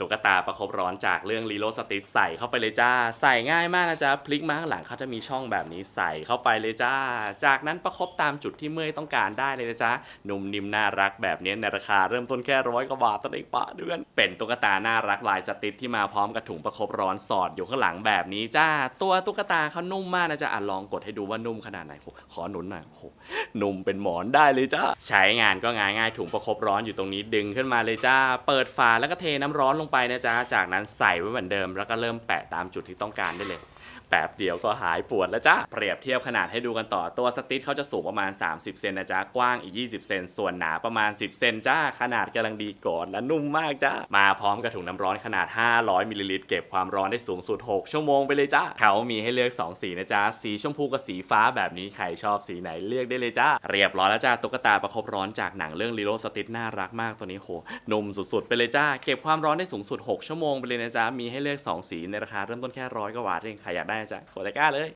ตุ๊กตาประคบร้อนจากเรื่องลีโลสติใส่เข้าไปเลยจ้า ใส่ง่ายมากนะจ๊ะพลิกมาข้างหลังเขาจะมีช่องแบบนี้ใส่เข้าไปเลยจ้า จากนั้นประคบตามจุดที่เมื่อยต้องการได้เลยนะจ๊ะนุ่มนิ่มน่ารักแบบนี้ในราคาเริ่มต้นแค่ร้อยกว่าบาทต่อเองปะเดือน เป็นตุ๊กตาน่ารักลายสติทที่มาพร้อมกับถุงประคบร้อนสอดอยู่ข้างหลังแบบนี้จ้า ตัวตุ๊กตาเขานุ่มมากนะจ๊ะอะลองกดให้ดูว่านุ่มขนาดไหนโหขอหนุนหน่อยโอ้หนุ่มเป็นหมอนได้เลยจ้าใช้งานก็ง่ายง่ายถุงประคบร้อนอยู่ตรงนี้ดึงขึ้นมาเลยจ้า เปิดฝาแล้วก็เทน้ำร้อนลงไปนะจ๊ะ จากนั้นใส่ไว้เหมือนเดิม แล้วก็เริ่มแปะตามจุดที่ต้องการได้เลย แป๊บเดียวก็หายปวดแล้วจ้าเปรียบเทียบขนาดให้ดูกันต่อตัวสติ๊กเขาจะสูงประมาณ 30 เซนนะจ๊ะ กว้างอีก 20 เซน ส่วนหนาประมาณ 10 เซนจ้า ขนาดกำลังดีก่อนและนุ่มมากจ้า มาพร้อมกับถุงน้ำร้อนขนาด 500มิลลิลิตรเก็บความร้อนได้สูงสุด 6 ชั่วโมงไปเลยจ้า เขามีให้เลือก 2 สีนะจ๊ะ สีชมพูกับสีฟ้าแบบนี้ใครชอบสีไหนเลือกได้เลยจ้า เรียบร้อยแล้วจ้าตุ๊กตาประคบร้อนจากหนังเรื่องลีโลสติทน่ารักมากตัวนี้โหนุ่มสุดๆไปเลยจ้าเก็บความร้อนได้สูงสุด 6 ชั่วโมงไปเลยนะจ๊ะ มีให้เลือก 2 สีในราคาเริ่มต้นแค่ร้อยกว่าบาทเองใครอยากได้นะจ๊ะกดตะกร้าเลย